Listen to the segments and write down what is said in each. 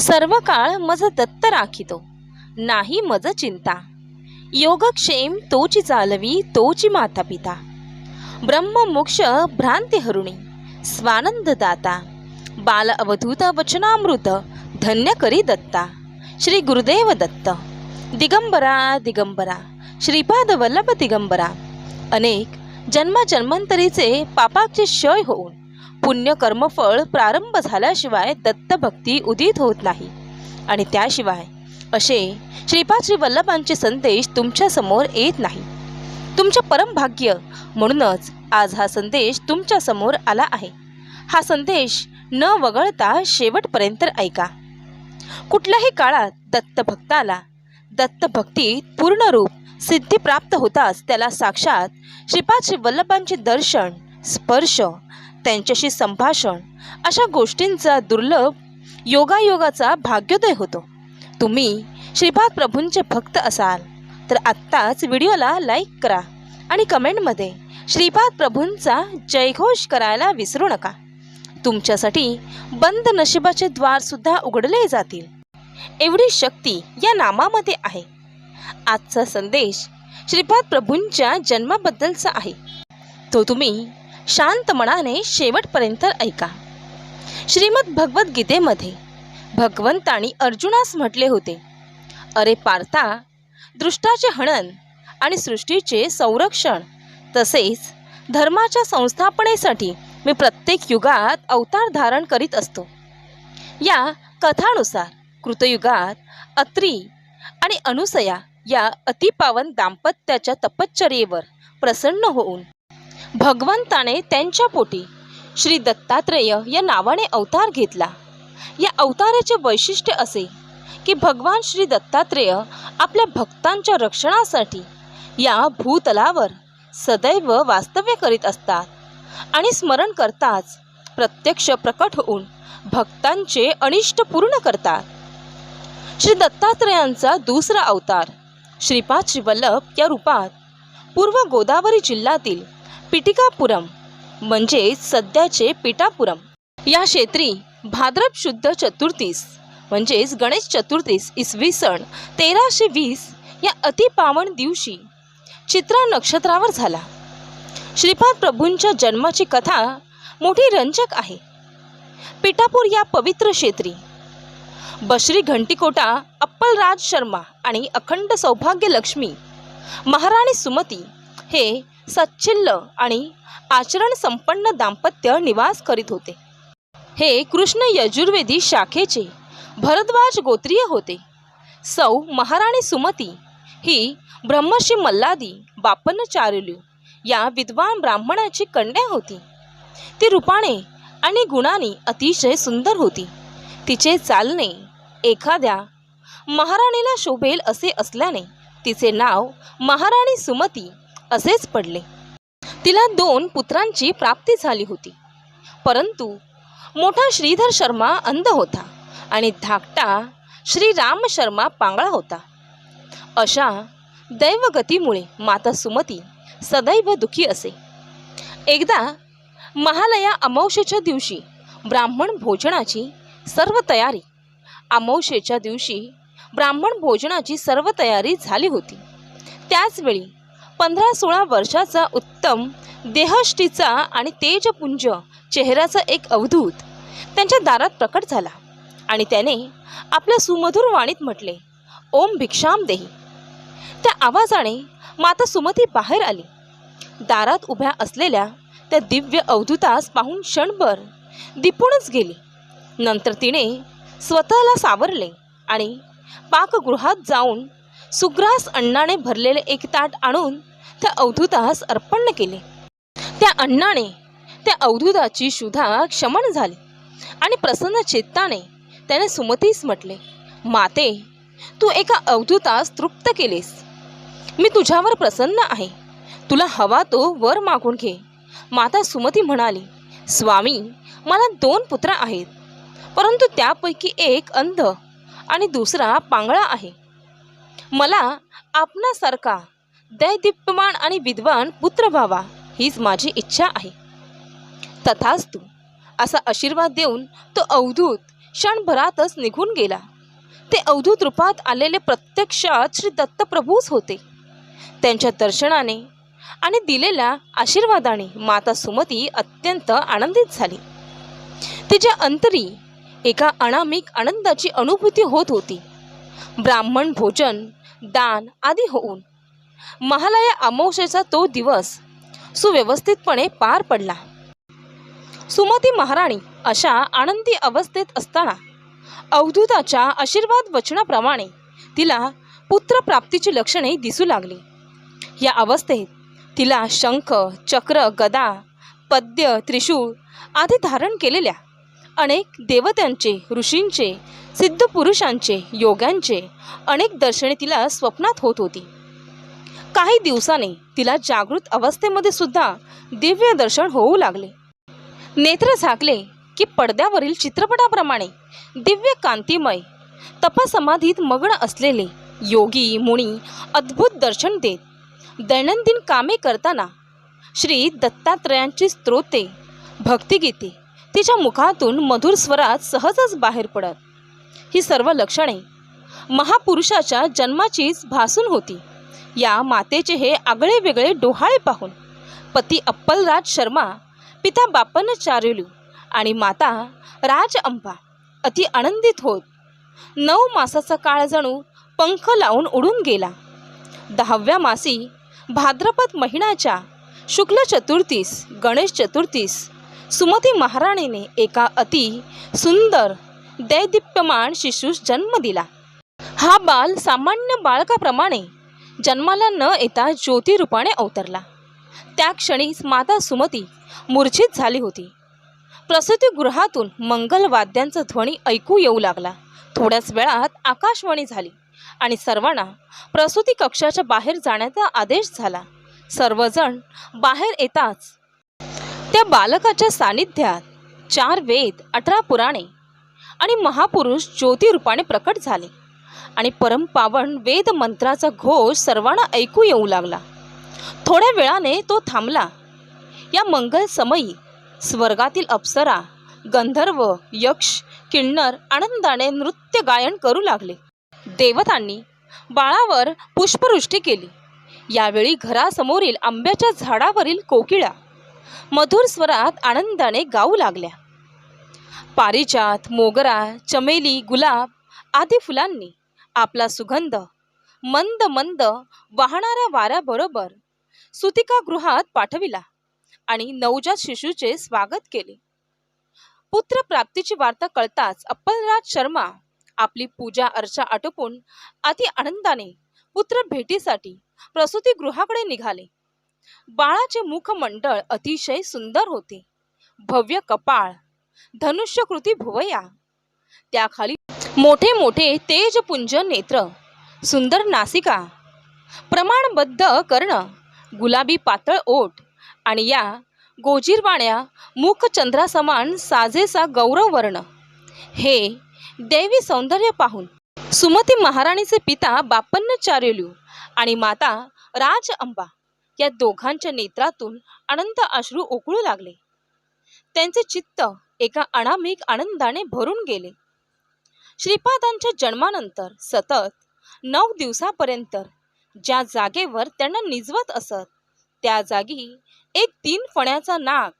सर्व काळ मज दत्त राखितो. नाही मज चिंता. योगक्षेम तोची चालवी तोची माता पिता ब्रह्ममोक्ष भ्रांती हरुणी स्वानंद दाता. बाल अवधूत वचनामृत धन्य करी दत्ता. श्री गुरुदेव दत्त. दिगंबरा दिगंबरा. श्रीपाद वल्लभ दिगंबरा. अनेक जन्मजन्मांतरीचे पापाचे क्षय होऊन. पुण्य कर्मफळ प्रारंभ झाल्याशिवाय दत्तभक्ती उदित होत नाही. आणि त्याशिवाय असे श्रीपाद श्री वल्लभांचे संदेश तुमच्यासमोर येत नाही. तुमचे परमभाग्य म्हणूनच आज हा संदेश तुमच्यासमोर आला आहे. हा संदेश न वगळता शेवटपर्यंत ऐका. कुठल्याही काळात दत्तभक्ताला दत्तभक्तीत पूर्ण रूप सिद्धी प्राप्त होताच त्याला साक्षात श्रीपाद श्री वल्लभांचे दर्शन स्पर्श त्यांच्याशी संभाषण अशा गोष्टींचा दुर्लभ योगायोगाचा भाग्योदय होतो. तुम्ही श्रीपाद प्रभूंचे भक्त असाल तर आत्ताच व्हिडिओला लाईक करा आणि कमेंटमध्ये श्रीपाद प्रभूंचा जयघोष करायला विसरू नका. तुमच्यासाठी बंद नशिबाचे द्वारसुद्धा उघडले जातील. एवढी शक्ती या नामामध्ये आहे. आजचा संदेश श्रीपाद प्रभूंच्या जन्माबद्दलचा आहे. तो तुम्ही शांत मनाने शेवटपर्यंत ऐका. श्रीमद भगवद्गीतेमध्ये भगवंतानी अर्जुनास म्हटले होते अरे पार्था दृष्टाचे हनन आणि सृष्टीचे संरक्षण तसेच धर्माच्या संस्थापनेसाठी मी प्रत्येक युगात अवतार धारण करीत असतो. या कथानुसार कृतयुगात अत्री आणि अनुसया या अतिपावन दाम्पत्याच्या तपश्चर्येवर प्रसन्न होऊन भगवंताने त्यांच्या पोटी श्री दत्तात्रेय या नावाने अवतार घेतला. या अवताराचे वैशिष्ट्य असे की भगवान श्री दत्तात्रेय आपल्या भक्तांच्या रक्षणासाठी या भूतलावर सदैव वास्तव्य करीत असतात आणि स्मरण करताच प्रत्यक्ष प्रकट होऊन भक्तांचे अनिष्ट पूर्ण करतात. श्री दत्तात्रेयांचा दुसरा अवतार श्रीपाद श्रीवल्लभ या रूपात पूर्व गोदावरी जिल्ह्यातील पिटिकापुरम म्हणजेच सध्याचे पिठापुरम या क्षेत्री भाद्रप शुद्ध चतुर्थीस म्हणजेच गणेश चतुर्थीस इसवी सन तेराशे वीस या अतिपावन दिवशी चित्रा नक्षत्रावर झाला. श्रीपाद प्रभूंच्या जन्माची कथा मोठी रंजक आहे. पिठापूर या पवित्र क्षेत्री बश्री घंटिकोटा अप्पलराज शर्मा आणि अखंड सौभाग्य लक्ष्मी महाराणी सुमती हे सच्छिल्ल आणि आचरण संपन्न दाम्पत्य निवास करीत होते. हे कृष्ण यजुर्वेदी शाखेचे भरद्वाज गोत्रीय होते. सौ महाराणी सुमती ही ब्रह्मश्री मल्लादी बापन्नचारुलू या विद्वान ब्राह्मणाची कन्या होती. ती रूपाने आणि गुणाने अतिशय सुंदर होती. तिचे चालणे एखाद्या महाराणीला शोभेल असे असल्याने तिचे नाव महाराणी सुमती असेच पडले. तिला दोन पुत्रांची प्राप्ती झाली होती. परंतु मोठा श्रीधर शर्मा अंध होता आणि धाकटा श्रीराम शर्मा पांगळा होता. अशा दैवगतीमुळे माता सुमती सदैव दुखी असे. एकदा महालया अमावशेच्या दिवशी ब्राह्मण भोजनाची सर्व तयारी अमावशेच्या दिवशी ब्राह्मण भोजनाची सर्व तयारी झाली होती. त्याचवेळी पंधरा सोळा वर्षाचा उत्तम देहष्टीचा आणि तेजपुंज चेहऱ्याचा एक अवधूत त्यांच्या दारात प्रकट झाला आणि त्याने आपल्या सुमधुर वाणीत म्हटले ओम भिक्षाम देही. त्या आवाजाने माता सुमती बाहेर आली. दारात उभ्या असलेल्या त्या दिव्य अवधूतास पाहून क्षणभर दिपूनच गेली. नंतर तिने स्वतःला सावरले आणि पाकगृहात जाऊन सुग्रास अण्णाने भरलेले एक ताट आणून त्या अवधूतास अर्पण केले. त्या अण्णाने त्या अवधूताची शुधा क्षमण झाली आणि प्रसन्न चित्ताने त्याने सुमतीस म्हटले माते तू एका अवधूतास तृप्त केलेस. मी तुझ्यावर प्रसन्न आहे. तुला हवा तो वर मागून घे. माता सुमती म्हणाली स्वामी मला दोन पुत्र आहेत परंतु त्यापैकी एक अंध आणि दुसरा पांगळा आहे. मला आपणासारखा दैदिप्यमान आणि विद्वान पुत्र व्हावा हीच माझी इच्छा आहे. तथाच तू असा आशीर्वाद देऊन तो अवधूत क्षणभरातच निघून गेला. ते अवधूत रूपात आलेले प्रत्यक्षात श्री दत्तप्रभूच होते. त्यांच्या दर्शनाने आणि दिलेल्या आशीर्वादाने माता सुमती अत्यंत आनंदित झाली. तिच्या अंतरी एका अनामिक आनंदाची अनुभूती होत होती. ब्राह्मण भोजन दान आदी होऊन. महालया अमावशेचा तो दिवस सुव्यवस्थितपणे पार पडला. सुमती महाराणी अशा आनंदी अवस्थेत असताना अवधूताच्या आशीर्वाद वचनाप्रमाणे तिला पुत्रप्राप्तीची लक्षणे दिसू लागली. या अवस्थेत तिला शंख चक्र गदा पद्य त्रिशूळ आदी धारण केलेल्या अनेक देवतांचे ऋषींचे सिद्ध पुरुषांचे योग्यांचे अनेक दर्शने तिला स्वप्नात होत होती. काही दिवसाने तिला जागृत अवस्थेमध्ये सुद्धा दिव्य दर्शन होऊ लागले. नेत्र झाकले की पडद्यावरील चित्रपटाप्रमाणे दिव्य कांतिमय तपासमाधीत मग्न असलेले योगी मुनी अद्भुत दर्शन देत दैनंदिन कामे करताना श्री दत्तात्रयांची स्तोत्रे भक्तिगीते तिच्या मुखातून मधुर स्वरात सहजच बाहेर पडत. ही सर्व लक्षणे महापुरुषाच्या जन्माचीच भासून होती. या मातेचे हे आगळे वेगळे डोहाळे पाहून पती अप्पलराज शर्मा पिता बापनाचार्युलू आणि माता राज अंबा अति आनंदित होत. नऊ मासाचा काळ जणू पंख लावून उडून गेला. दहाव्या मासी भाद्रपद महिन्याच्या शुक्ल चतुर्थीस गणेश चतुर्थीस सुमती महाराणीने एका अति सुंदर दैदिप्यमान शिशूस जन्म दिला. हा बाल सामान्य बाळकाप्रमाणे जन्माला न येता ज्योतिरूपाने अवतरला. त्या क्षणीच माता सुमती मूर्छित झाली होती. प्रसूतिगृहातून मंगलवाद्यांचा ध्वनी ऐकू येऊ लागला. थोड्याच वेळात आकाशवाणी झाली आणि सर्वांना प्रसूती कक्षाच्या बाहेर जाण्याचा आदेश झाला. सर्वजण बाहेर येताच त्या बालकाच्या सानिध्यात चार वेद अठरा पुराणे आणि महापुरुष ज्योतिरूपाने प्रकट झाले. आणि परमपावन वेद मंत्राचा घोष सर्वांना ऐकू येऊ लागला. थोड्या वेळाने तो थांबला. या मंगल समयी स्वर्गातील अप्सरा गंधर्व यक्ष किन्नर आनंदाने नृत्य गायन करू लागले. देवतांनी बाळावर पुष्पवृष्टी केली. यावेळी घरासमोरील आंब्याच्या झाडावरील कोकिळा मधुर स्वरात आनंदाने गाऊ लागल्या. पारिजात मोगरा चमेली गुलाब आदी फुलांनी आपला सुगंध मंद मंद वाहणाऱ्या वाऱ्याबरोबर सुतिकागृहात पाठविला आणि नवजात शिशूचे स्वागत केले. पुत्र प्राप्तीची वार्ता कळताच अप्पलराज शर्मा आपली पूजा अर्चा आटोपून अति आनंदाने पुत्र भेटीसाठी प्रसूतीगृहाकडे निघाले. बाळाचे मुखमंडळ अतिशय सुंदर होते. भव्य कपाळ धनुष्यकृती भुवया. त्याखाली मोठे मोठे तेजपुंज नेत्र सुंदर नासिका प्रमाणबद्ध कर्ण गुलाबी पातळ ओठ आणि या गोजीरवाण्या मुखचंद्रासमान साजेसा गौरववर्ण. हे देवी सौंदर्य पाहून सुमती महाराणीचे पिता बापन्नचार्युलू आणि माता राज अंबा या दोघांच्या नेत्रातून अनंत अश्रू ओकळू लागले. त्यांचे चित्त एका अनामिक आनंदाने भरून गेले. श्रीपादांच्या जन्मानंतर सतत नऊ दिवसापर्यंत ज्या जागेवर त्यांना निजवत असत त्या जागी एक तीन फण्याचा नाग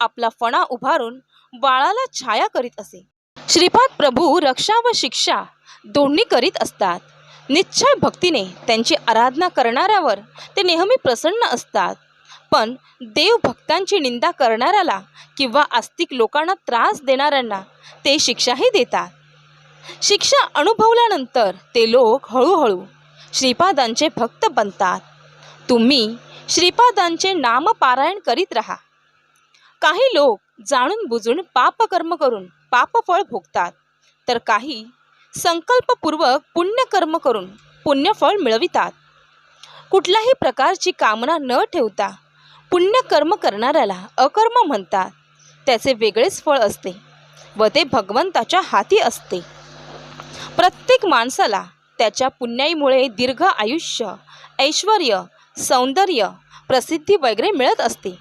आपला फणा उभारून बाळाला छाया करीत असे. श्रीपाद प्रभू रक्षा व शिक्षा दोन्ही करीत असतात. निश्चय भक्तीने त्यांची आराधना करणाऱ्यावर ते नेहमी प्रसन्न असतात. पण देवभक्तांची निंदा करणाऱ्याला किंवा आस्तिक लोकांना त्रास देणाऱ्यांना ते शिक्षाही देतात. शिक्षा अनुभवल्यानंतर ते लोक हळूहळू श्रीपादांचे भक्त बनतात. तुम्ही श्रीपादांचे नामपारायण करीत राहा. काही लोक जाणून बुजून पापकर्म करून पापफळ भोगतात. तर काही संकल्पपूर्वक पुण्यकर्म करून पुण्यफळ मिळवितात. कुठल्याही प्रकारची कामना न ठेवता पुण्यकर्म करणाऱ्याला अकर्म म्हणतात. त्याचे वेगळेच फळ असते व ते भगवंताच्या हाती असते. प्रत्येक माणसाला त्याच्या पुण्याईमुळे दीर्घ आयुष्य ऐश्वर सौंदर्य प्रसिद्धी वगैरे मिळत असते.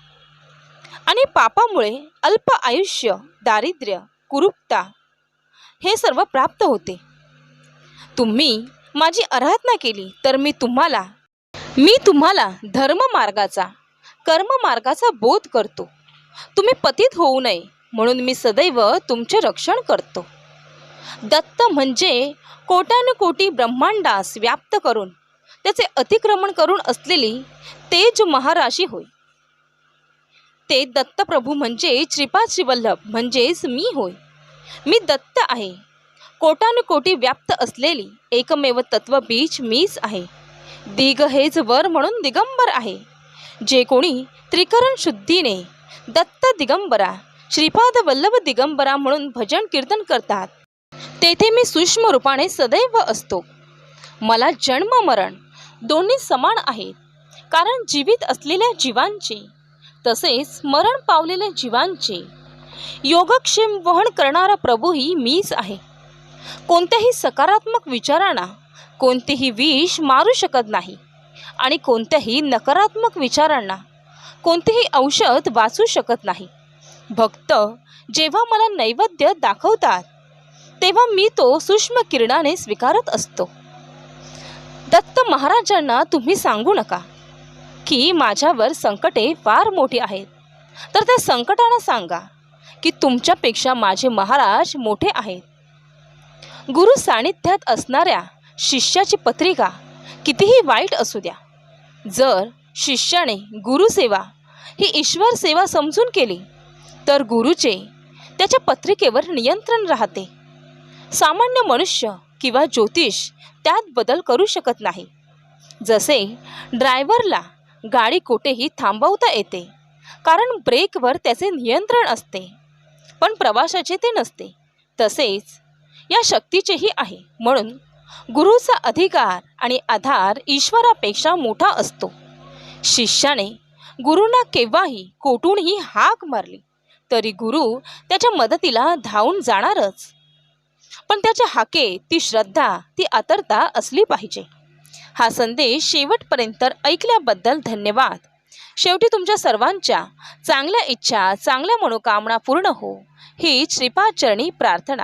आणि पापामुळे अल्प आयुष्य दारिद्र्य कुरूपता हे सर्व प्राप्त होते. तुम्ही माझी आराधना केली तर मी तुम्हाला मी तुम्हाला धर्ममार्गाचा कर्ममार्गाचा बोध करतो. तुम्ही पतित होऊ नये म्हणून मी सदैव तुमचे रक्षण करतो. दत्त म्हणजे कोट्यानुकोटी ब्रह्मांडास व्याप्त करून त्याचे अतिक्रमण करून असलेली तेज महाराशी होय. ते दत्तप्रभू म्हणजे श्रीपाद श्रीवल्लभ म्हणजेच मी होय. मी दत्त आहे. कोटानुकोटी व्याप्त असलेली एकमेव तत्वबीज मीच आहे. दिग हेच वर म्हणून दिगंबर आहे. जे कोणी त्रिकरण शुद्धीने दत्त दिगंबरा श्रीपाद वल्लभ दिगंबरा म्हणून भजन कीर्तन करतात तेथे मी सूक्ष्म रूपाने सदैव असतो. मला जन्म मरण दोन्ही समान आहेत. कारण जीवित असलेल्या जीवांचे तसेच मरण पावलेल्या जीवांचे योगक्षेम वहन करणारा प्रभूही मीच आहे. कोणत्याही सकारात्मक विचारांना कोणतेही विष मारू शकत नाही आणि कोणत्याही नकारात्मक विचारांना कोणतेही औषध वाचू शकत नाही. भक्त जेव्हा मला नैवेद्य दाखवतात तेव्हा मी तो सूक्ष्म किरणाने स्वीकारत असतो. दत्त महाराजांना तुम्ही सांगू नका की माझ्यावर संकटे फार मोठी आहेत. तर त्या संकटांना सांगा. की तुमच्यापेक्षा माझे महाराज मोठे आहेत. गुरु सानिध्यात असणाऱ्या शिष्याची पत्रिका कितीही वाईट असू द्या जर शिष्याने गुरुसेवा ही ईश्वर सेवा समजून केली तर गुरुचे त्याच्या पत्रिकेवर नियंत्रण राहते. सामान्य मनुष्य किंवा ज्योतिष त्यात बदल करू शकत नाही. जसे ड्रायव्हरला गाडी कुठेही थांबवता येते कारण ब्रेकवर त्याचे नियंत्रण असते. पण प्रवाशाचे ते नसते. तसेच या शक्तीचेही आहे. म्हणून गुरुचा अधिकार आणि आधार ईश्वरापेक्षा मोठा असतो. शिष्याने गुरुंना केव्हाही कोठूनही हाक मारली तरी गुरु त्याच्या मदतीला धावून जाणारच. पण त्याच्या हाके ती श्रद्धा ती आतरता असली पाहिजे. हा संदेश शेवटपर्यंत ऐकल्याबद्दल धन्यवाद. शेवटी तुमच्या सर्वांच्या चांगल्या इच्छा चांगल्या मनोकामना पूर्ण हो. ही श्रीपाद चरणी प्रार्थना.